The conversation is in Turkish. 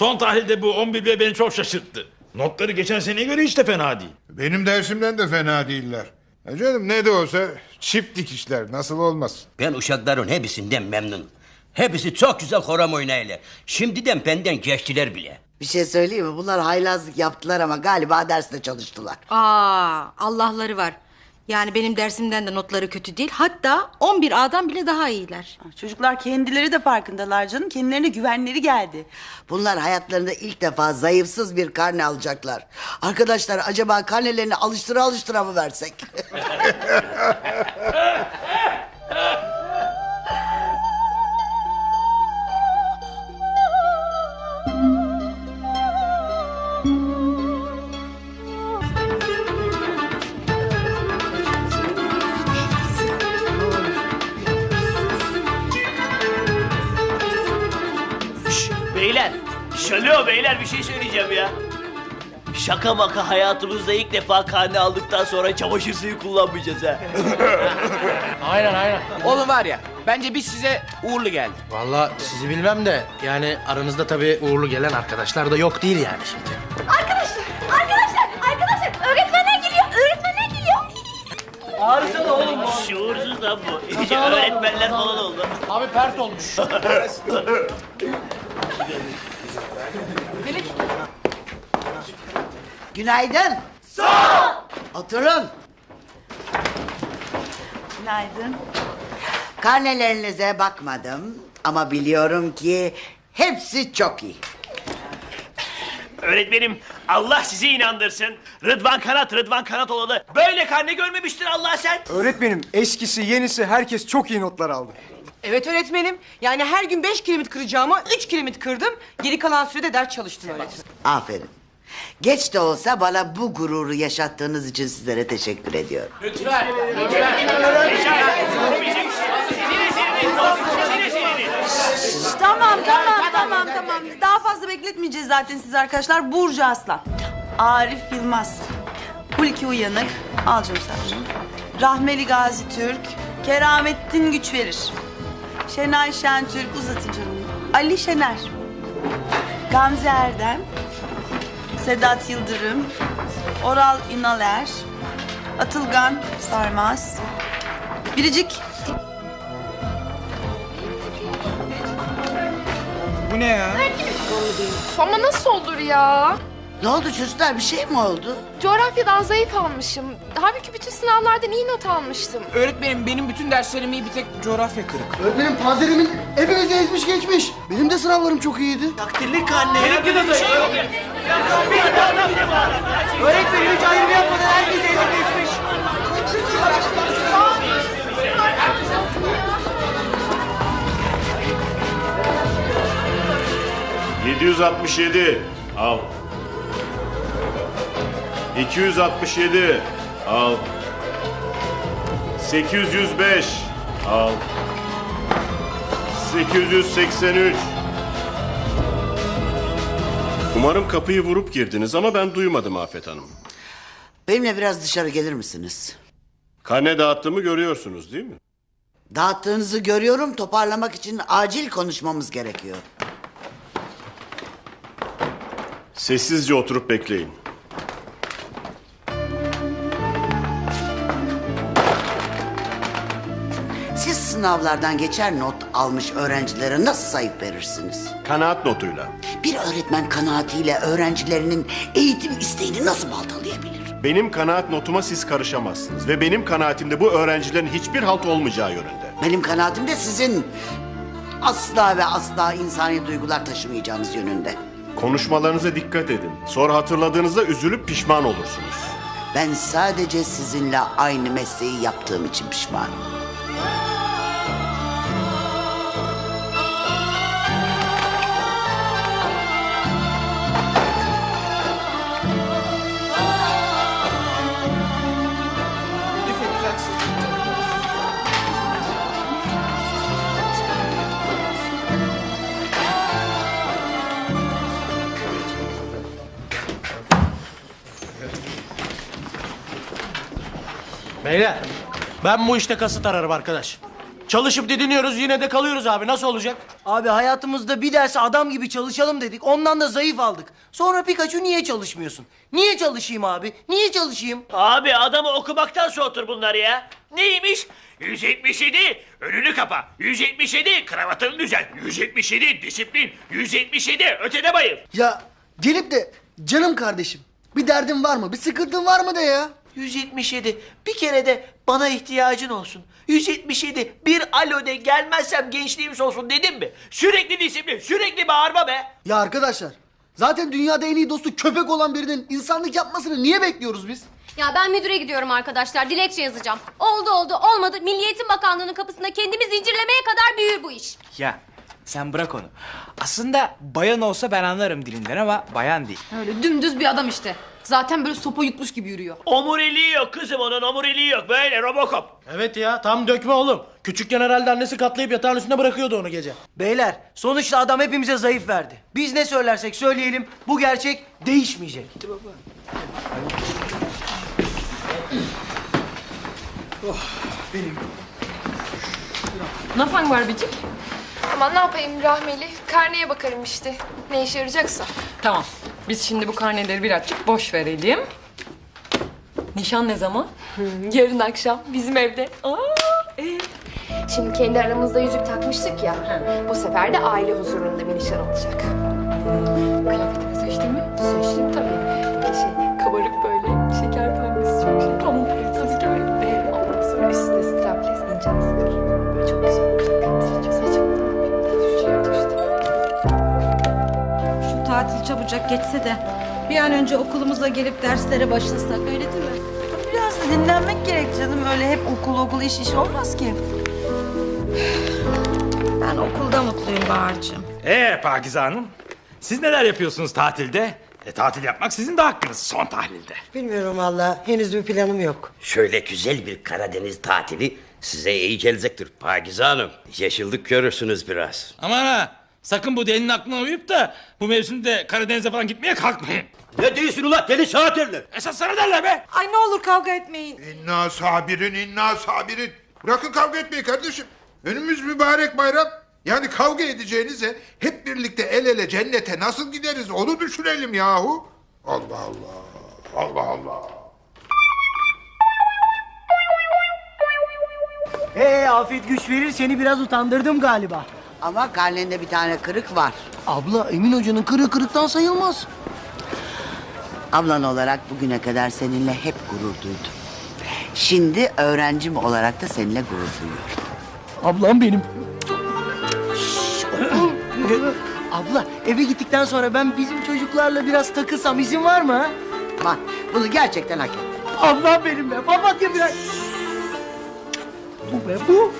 Son tahlilde bu 11 bile beni çok şaşırttı. Notları geçen seneye göre hiç de fena değil. Benim dersimden de fena değiller. E canım ne de olsa çift dikişler nasıl olmaz. Ben uşakların hepsinden memnunum. Hepsi çok güzel horam oynayırlar. Şimdiden benden geçtiler bile. Bir şey söyleyeyim mi? Bunlar haylazlık yaptılar ama galiba derste çalıştılar. Aa, Allah'ları var. Yani benim dersimden de notları kötü değil. Hatta 11 A'dan bile daha iyiler. Çocuklar kendileri de farkındalar canım. Kendilerine güvenleri geldi. Bunlar hayatlarında ilk defa zayıfsız bir karne alacaklar. Arkadaşlar acaba karnelerini alıştıra alıştıra mı versek? şalıyor beyler bir şey söyleyeceğim ya. Şaka maka hayatımızda ilk defa karne aldıktan sonra çamaşır suyu kullanmayacağız ha. Aynen aynen. Oğlum var ya bence biz size uğurlu geldik. Vallahi sizi bilmem de yani aranızda tabii uğurlu gelen arkadaşlar da yok değil yani şimdi. Arkadaşlar, arkadaşlar, arkadaşlar. Öğretmenler geliyor, öğretmenler geliyor. Arızalı oğlum bu. Şuursuz lan bu. İyice öğretmenler falan oldu. Abi pert olmuş. Günaydın. Sağ Oturun. Günaydın. Karnelerinize bakmadım ama biliyorum ki hepsi çok iyi. Öğretmenim Allah sizi inandırsın. Rıdvan Kanat, Rıdvan Kanat olalı. Böyle karne görmemiştir Allah sen. Öğretmenim eskisi yenisi herkes çok iyi notlar aldı. Evet öğretmenim. Yani her gün beş kiremit kıracağıma üç kiremit kırdım. Geri kalan sürede ders çalıştım öğretmenim. Aferin. Geç de olsa bana bu gururu yaşattığınız için sizlere teşekkür ediyorum. Tamam tamam tamam tamam. Daha fazla bekletmeyeceğiz zaten siz arkadaşlar. Burcu Aslan. Arif Yılmaz. Hulki Uyanık. Al canım sen. Rahmeli Gazi Türk. Keramettin Güç Verir. Şenay Şentürk uzatın canım. Ali Şener. Gamze Erdem. Sedat Yıldırım. Oral İnaler. Atılgan Sarmaz. Biricik Bu ne ya? Ama nasıl olur ya? Ne oldu çocuklar bir şey mi oldu? Coğrafyadan zayıf almışım. Halbuki bütün sınavlardan iyi not almıştım. Öğretmenim benim bütün derslerim iyi bir tek coğrafya kırık. Öğretmenim panzerimin hepimizi ezmiş geçmiş. Benim de sınavlarım çok iyiydi. Takdirli karne. Benimki de zayıf. Öğretmenim hiç ayrım yapmadan herkes ezmiş geçmiş. Al. 267. Al. 805. Al. 883. Umarım kapıyı vurup girdiniz ama ben duymadım Afet Hanım. Benimle biraz dışarı gelir misiniz? Karne dağıttığımı görüyorsunuz değil mi? Dağıttığınızı görüyorum toparlamak için acil konuşmamız gerekiyor. Sessizce oturup bekleyin. Sınavlardan geçer not almış öğrencilere nasıl sayıp verirsiniz? Kanaat notuyla. Bir öğretmen kanaatiyle öğrencilerinin eğitim isteğini nasıl baltalayabilir? Benim kanaat notuma siz karışamazsınız. Ve benim kanaatimde bu öğrencilerin hiçbir halt olmayacağı yönünde. Benim kanaatim de sizin asla ve asla insani duygular taşımayacağınız yönünde. Konuşmalarınıza dikkat edin. Sonra hatırladığınızda üzülüp pişman olursunuz. Ben sadece sizinle aynı mesleği yaptığım için pişmanım. Beyler ben bu işte kasıt ararım arkadaş. Çalışıp didiniyoruz yine de kalıyoruz abi nasıl olacak? Abi hayatımızda bir derse adam gibi çalışalım dedik. Ondan da zayıf aldık. Sonra Pikachu niye çalışmıyorsun? Niye çalışayım abi? Niye çalışayım? Abi adamı okumaktan soğutur bunlar ya. Neymiş? 177 önünü kapa. 177 kravatını düzelt. 177 disiplin. 177 ötede bayıl. Ya gelip de canım kardeşim bir derdin var mı? Bir sıkıntın var mı de ya? 177 bir kere de bana ihtiyacın olsun. 177 bir alo de gelmezsem gençliğim solsun dedim mi? Sürekli disiplin sürekli bağırma be. Ya arkadaşlar zaten dünyada en iyi dostu köpek olan birinin insanlık yapmasını niye bekliyoruz biz? Ya ben müdüre gidiyorum arkadaşlar. Dilekçe yazacağım. Oldu oldu olmadı. Milli Eğitim Bakanlığı'nın kapısında kendimi zincirlemeye kadar büyür bu iş. Ya sen bırak onu. Aslında bayan olsa ben anlarım dilinden ama bayan değil. Öyle dümdüz bir adam işte. Zaten böyle sopa yutmuş gibi yürüyor. Omuriliği yok kızım onun omuriliği yok böyle robokop. Evet ya tam dökme oğlum. Küçükken herhalde annesi katlayıp yatağın üstüne bırakıyordu onu gece. Beyler sonuçta adam hepimize zayıf verdi. Biz ne söylersek söyleyelim bu gerçek değişmeyecek. Ne yapan var Bicik? Aman ne yapayım Rahmeli? Karneye bakarım işte. Ne işe yarayacaksa. Tamam. Biz şimdi bu karneleri birazcık boş verelim. Nişan ne zaman? Yarın akşam bizim evde. Aa, evet. Şimdi kendi aramızda yüzük takmıştık ya. Bu sefer de aile huzurunda bir nişan olacak. Çabucak geçse de bir an önce okulumuza gelip derslere başlasak öyle değil mi? Biraz da dinlenmek gerek canım. Öyle hep okul okul iş iş olmaz ki. Ben okulda mutluyum Bahar'cığım. Ee Pakize Hanım, siz neler yapıyorsunuz tatilde? E, tatil yapmak sizin de hakkınız son tahlilde. Bilmiyorum valla henüz bir planım yok. Şöyle güzel bir Karadeniz tatili size iyi gelecektir Pakize Hanım. Yeşillik görürsünüz biraz. Aman ha, sakın bu delinin aklına uyup da bu mevsimde Karadeniz'e falan gitmeye kalkmayın. Ne diyorsun ulan deli saatlerle? Esas sana derler be. Ay ne olur kavga etmeyin. İnna sabirin inna sabirin. Bırakın kavga etmeyi kardeşim. Önümüz mübarek bayram. Yani kavga edeceğinize hep birlikte el ele cennete nasıl gideriz onu düşünelim yahu. Allah Allah. Allah Allah. Ee afiyet güç verir seni biraz utandırdım galiba. Ama karnende bir tane kırık var. Abla Emin Hoca'nın kırığı kırıktan sayılmaz. Ablan olarak bugüne kadar seninle hep gurur duydum. Şimdi öğrencim olarak da seninle gurur duyuyorum. Ablam benim. Abla eve gittikten sonra ben bizim çocuklarla biraz takılsam izin var mı? ha? Bak bunu gerçekten hak ettin. Ablam benim be papatya biraz. Bu be bu.